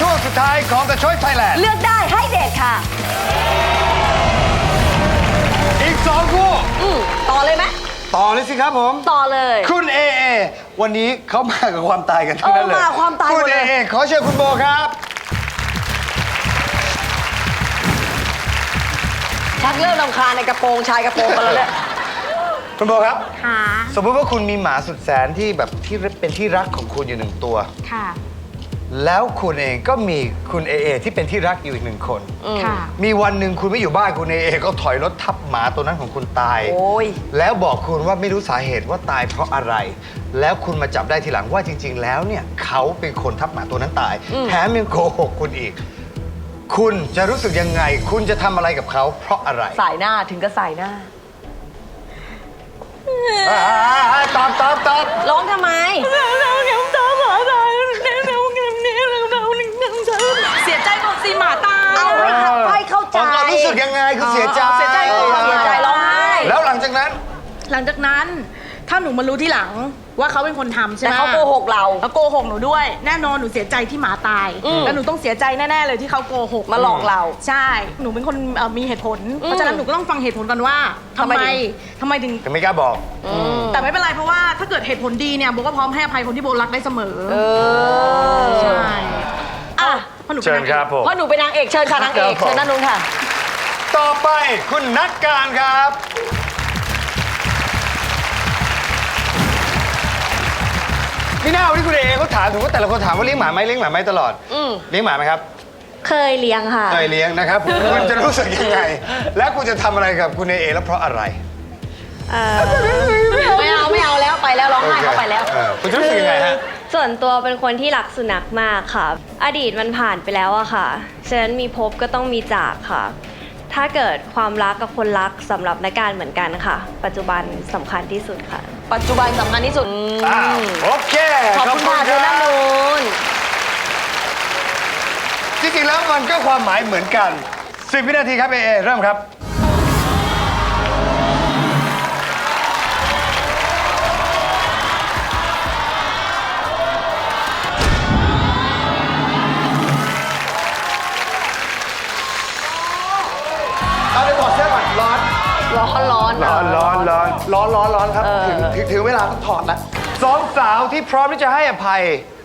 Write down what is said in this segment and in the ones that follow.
ช่วงสุดท้ายของ The Choice Thailand เลือกได้ให้เด็ดค่ะ อีกสองคู่ อืมต่อเลยไหมต่อเลยสิครับผม ต่อเลย คุณเอเอวันนี้เขามากับความตายกันทั้งนั้นเลยเออมาความตายหมคุดณเลเอยเอขอเชิญคุณโบครับ ชักเริ่มรำคาญในกระโปรงชายกระโปรงกันแล้วเนี่ย คุณโบครับ ค่ะ สมมติว่าคุณมีหมาสุดแสนที่แบบที่เป็นที่รักของคุณอยู่หนึ่งตัว ค่ะ แล้วคุณเองก็มีคุณเอเอที่เป็นที่รักอยู่อีกหนึ่งคน ค่ะ มีวันหนึ่งคุณไม่อยู่บ้านคุณเอเอก็ถอยรถทับหมาตัวนั้นของคุณตาย โอ้ย แล้วบอกคุณว่าไม่รู้สาเหตุว่าตายเพราะอะไร แล้วคุณมาจับได้ทีหลังว่าจริง ๆ แล้วเนี่ยเขาเป็นคนทับหมาตัวนั้นตาย แถมยังโกหกคุณอีก คุณจะรู้สึกยังไง คุณจะทำอะไรกับเขาเพราะอะไรสายหน้าถึงกับสายหน้า อ่าตอบตอบตอบร้องทำไม เสียใจบอกสิ หมาตายเอาให้เข้าให้เข้าใจผมก็รู้สึกยังไงคือเสียใจเสียใจก่อนเสียใจร้องไห้แล้วหลังจากนั้น หลังจากนั้น ถ้าหนูมารู้ที่หลังว่าเขาเป็นคนทำใช่ไหแต่มเขาโกหกเราแล้วโกหกหนูด้วย แน่นอนหนูเสียใจที่หมาตาย อืม แล้วหนูต้องเสียใจแน่ๆเลยที่เขาโกหกมาหลอกเรา ใช่ หนูเป็นคนเอ่อมีเหตุผล เพราะฉะนั้นหนูก็ต้องฟังเหตุผลก่อนว่าทำทำไมไมถึงทำไมถึงจะไม่กล้าบอก แต่ไม่เป็นไรเพราะว่าถ้าเกิดเหตุผลดีเนี่ยโบก็พร้อมให้อภัยคนที่โบรักได้เสมอ เออ ใช่อะเพ ราะหนูป็นเชิญนางอกครับผมเพราะหนูเป็นนางเอกเชิญค่ะนางเอกครับผม เชิญด้านนู้นค่ะ ต่อไปคุณนักการครับ พี่หน้าวันนี้คุณเอเขาถามถึงว่าแต่ละคนถามว่าเลี้ยงหมาไหมเลี้ยงหมาไหมตลอดอืม เลี้ยงหมาไหมครับเคยเลี้ยงค่ะ เคยเลี้ยงนะครับ คุณจะรู้สึกยังไง และคุณจะทำอะไรกับคุณเอเอแล้วเพราะอะไร เอ่อไม่เอา ส่วนตัวเป็นคนที่รักสุนัขมากค่ะ อดีตมันผ่านไปแล้วอะค่ะ ฉะนั้นมีพบก็ต้องมีจากค่ะ ถ้าเกิดความรักกับคนรักสำหรับนักการเหมือนกันค่ะ ปัจจุบันสำคัญที่สุดค่ะ ปัจจุบันสำคัญที่สุดอ้าวโอเคขอบคุณค่ะเชิญด้านนู้นจริงๆแล้วมันก็ความหมายเหมือนกัน 10 วินาทีครับเอเอเริ่มครับ ร้อนร้อนร้อนร้อนครับเออถึงถึงถึงเวลาต้องถอดแล้วสองสาวที่พร้อมที่จะให้อภัย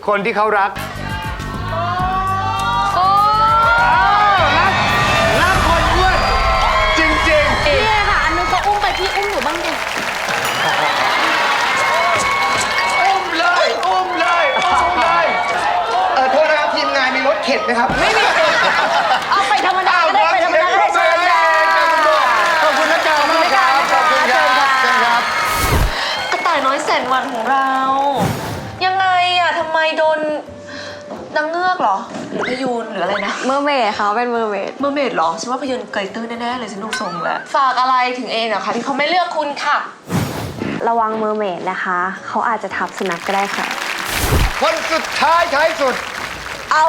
คนที่เขารักโอ้อ้าวรักรักคนอ้วนจริง พี่ค่ะ อันนึงก็อุ้มไปพี่อุ้มหนูบ้างดิๆ อุ้มเลย อุ้มเลย อุ้มเลย เออโทษนะครับทีมงานมีรถเข็นไหมครับ ไม่มี เมอร์เมดค่ะเป็นเมอร์เมดเมอร์เมดเหรอฉันว่าพยูนเกยตื้นแน่ๆเลยฉันดูทรงแล้วฝากอะไรถึงเองอะคะที่เขาไม่เลือกคุณค่ะ ระวังเมอร์เมดนะคะ เขาอาจจะทับสุนัขก็ได้ค่ะ คนสุดท้ายท้ายสุด เอา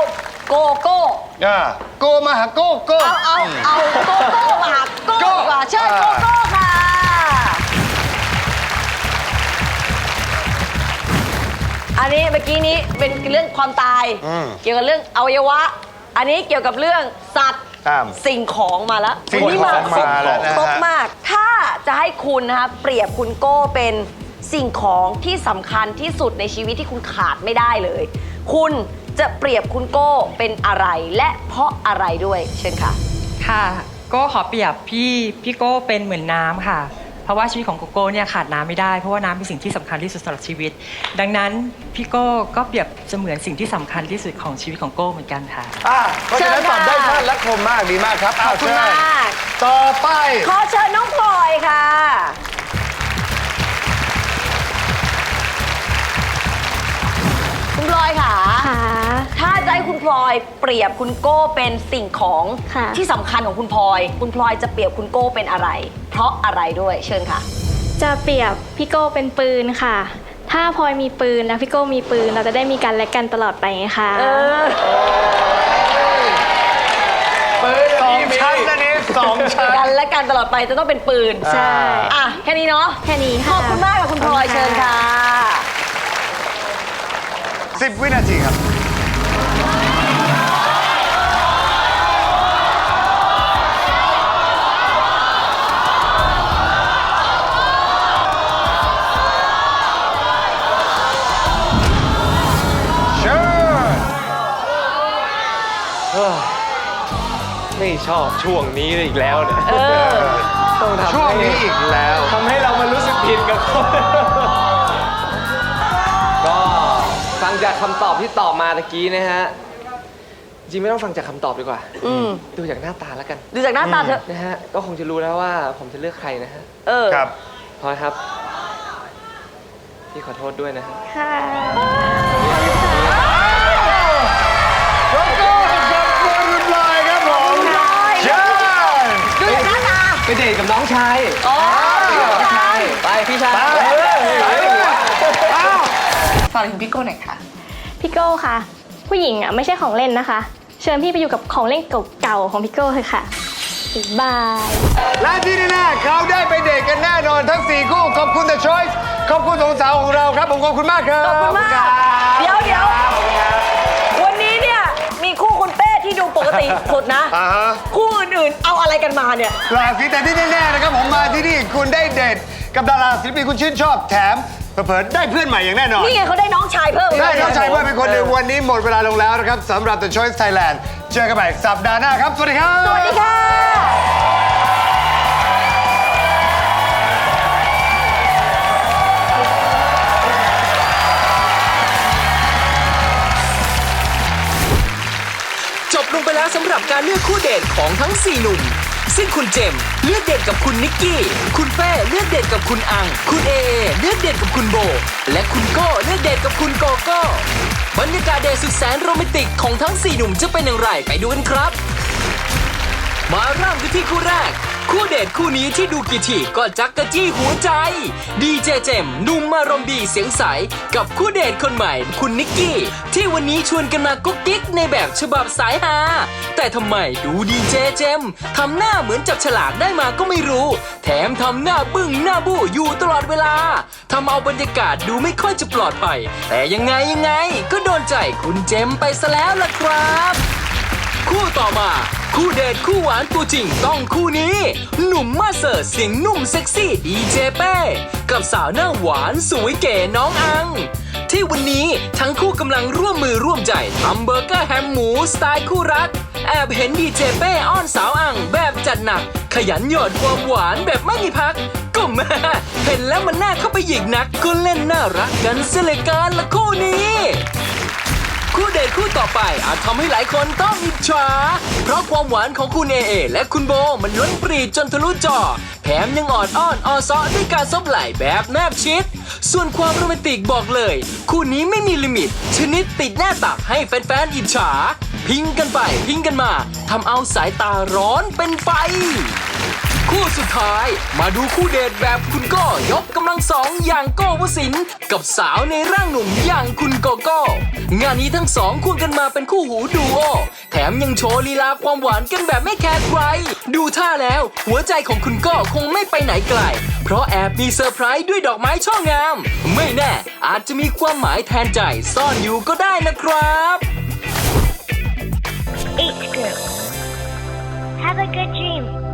โกโก้อ่าโกมาหาโก้โก้เอาเอาเอาโกโก้มาหาโก้โก้ดีกว่าเชิญโกโก้ค่ะอันนี้เมื่อกี้นี้เป็นเรื่องความตายอืมเกี่ยวกับเรื่องอวัยวะ อันนี้เกี่ยวกับเรื่องสัตว์อ่าสิ่งของมาแล้วสิ่งวันนี้ของครบมาแล้วนะฮะ ครบมาก ถ้าจะให้คุณนะคะเปรียบคุณโก้เป็นสิ่งของที่สำคัญที่สุดในชีวิตที่คุณขาดไม่ได้เลย คุณจะเปรียบคุณโก้เป็นอะไรและเพราะอะไรด้วยเชิญค่ะ ค่ะโก้ขอเปรียบพี่พี่โก้เป็นเหมือนน้ำค่ะ เพราะว่าชีวิตของโกโก้เนี่ยขาดน้ำไม่ได้ เพราะว่าน้ำเป็นสิ่งที่สำคัญที่สุดสำหรับชีวิต ดังนั้นพี่โก้ก็เปรียบเสมือนสิ่งที่สำคัญที่สุดของชีวิตของโก้เหมือนกันค่ะ อ่าเพราะฉะนั้นเชิตญอบค่ะได้ชัดและคมมากดีมากครับขอบคุณเชิญมาก ต่อไป ขอเชิญน้องพลอยค่ะ คุณพลอยค่ะค่ะถ้า จะให้คุณพลอยเปรียบคุณโก้เป็นสิ่งของค่ะ ที่สำคัญของคุณพลอย คุณพลอยจะเปรียบคุณโก้เป็นอะไร เพราะอะไรด้วยเชิญค่ะ จะเปรียบพี่โก้เป็นปืนค่ะ ถ้าพลอยมีปืนแล้วพี่โก้มีปืน เราจะได้มีกันและกันตลอดไปไงค่ะเออสองชั้นนะนี่สองชั้น กันและกันตลอดไปจะต้องเป็นปืน ใช่ อะ แค่นี้เนาะ แค่นี้ขค่ะ อบคุณมากค่ะคุณพลอยขอบคุณค่ะเชิญค่ะ สิบวินาทีครับ ชอบช่วงนี้อีกแล้วเนี่ยเออ ต้องทำให้ช่วงนี้อีกแล้ว ทำให้เรามารู้สึกผิดกับคนก็ฟังจากคำตอบที่ตอบมาตะกี้นะฮะ จริงไม่ต้องฟังจากคำตอบดีกว่า อืม ดูจากหน้าตาแล้วกัน ดูจากหน้าตาเธอนะฮะ ก็คงจะรู้แล้วว่าผมจะเลือกใครนะฮะเออ ครับ พลอยครับ พี่ขอโทษด้วยนะฮะ ค่ะ โกโก้กับคุณพลอยครับผมเชิญ ดูจากหน้าตา ไปเดทกับน้องชายอ๋อใช่ไปพี่ชายฝากถึงพี่โก้หน่อยค่ะ พี่โก้ค่ะ ผู้หญิงอะไม่ใช่ของเล่นนะคะ เชิญพี่ไปอยู่กับของเล่นเก่าๆของพี่โก้เถอะค่ะบ๊ายบาย และที่แน่ๆเขาได้ไปเดทกันแน่นอนทั้ง 4 คู่ ขอบคุณ The Choice ขอบคุณสองสาวของเราครับ ผมขอบคุณมากครับ ขอบคุณมาก ป้ที่ดูปกติสุดนะ อ่าฮะ คู่อื่นๆเอาอะไรกันมาเนี่ย หลากสีแต่ที่แน่ๆนะครับผมมาที่นี่คุณได้เดทกับดาราศิลปินคุณชื่นชอบแถมเผลอๆได้เพื่อนใหม่อย่างแน่นอน นี่ไงเขาได้น้องชายเพิ่มได้น้องชายเพื่อนเป็นคนหนึ่งวันนี้หมดเวลาลงแล้วนะครับสำหรับ The Choice Thailand เจอกันใหม่สัปดาห์หน้าครับ สวัสดีครับ สวัสดีค่ะ งไปแล้วสำหรับการเลือกคู่เดทของทั้ง 4 หนุ่ม ซึ่งคุณเจมส์เลือกเดทกับคุณนิกกี้ คุณเป้เลือกเดทกับคุณอัง คุณเอเลือกเดทกับคุณโบ และคุณโก้เลือกเดทกับคุณโกโก้บรรยากาศเดทสุดแสนโรแมนติกของทั้ง 4 หนุ่มจะเป็นอย่างไรไปดูกันครับ มาเริ่มกันที่คู่แรก คู่เดทคู่นี้ที่ดูกี่ทีก็จักกะจี้หัวใจ ดีเจเจมหนุ่มมารมณ์ดีเสียงใส กับคู่เดทคนใหม่ คุณนิกกี้ ที่วันนี้ชวนกันมากุ๊กกิ๊กในแบบฉบับสายฮาแต่ทำไมดูดีเจเจมทำหน้าเหมือนจับฉลากได้มาก็ไม่รู้ แถมทำหน้าบึ้งหน้าบู้อยู่ตลอดเวลาทำเอาบรรยากาศดูไม่ค่อยจะปลอดภัย แต่ยังไงยังไง ก็โดนใจคุณเจมไปซะแล้วล่ะครับ คู่ต่อมา คู่เดทคู่หวานตัวจริงต้องคู่นี้ หนุ่มมาเสิร์ฟเสียงนุ่มเซ็กซี่ดีเจเป้กับสาวหน้าหวานสวยเก๋น้องอัง ที่วันนี้ทั้งคู่กำลังร่วมมือร่วมใจทำเบอร์เกอร์แฮมหมูสไตล์คู่รัก แอบเห็นดีเจเป้อ้อนสาวอังแบบจัดหนัก ขยันหยอดความหวานแบบไม่มีพักก็แม่เห็นแล้วมันน่าเข้าไปหยิกนัก ก็เล่นน่ารักกันเสียเลยการละคู่นี้ คู่เดทคู่ต่อไปอาจทำให้หลายคนต้องอิจฉาเพราะความหวานของคุณเอเอและคุณโบมันล้นปรีดจนทะลุจอ แถมยังออดอ้อนออซอด้วยการซบไหล่แบบแนบชิด ส่วนความโรแมนติกบอกเลย คู่นี้ไม่มีลิมิต ชนิดติดหน้าตักให้แฟนๆอิจฉา พิงกันไปพิงกันมาทำเอาสายตาร้อนเป็นไฟ คู่สุดท้าย มาดูคู่เดทแบบคุณโก้ยกกำลังสองอย่างโก้วสินกับสาวในร่างหนุ่มอย่างคุณโกโก้งานนี้ทั้งสองควงกันมาเป็นคู่หูดูโอแถมยังโชว์ลีลาความหวานกันแบบไม่แคร์ใคร ดูท่าแล้ว หัวใจของคุณโก้คงไม่ไปไหนไกล เพราะแอบมีเซอร์ไพรส์ด้วยดอกไม้ช่องาม ไม่แน่ อาจจะมีความหมายแทนใจซ่อนอยู่ก็ได้นะครับ H group. Have a good dream.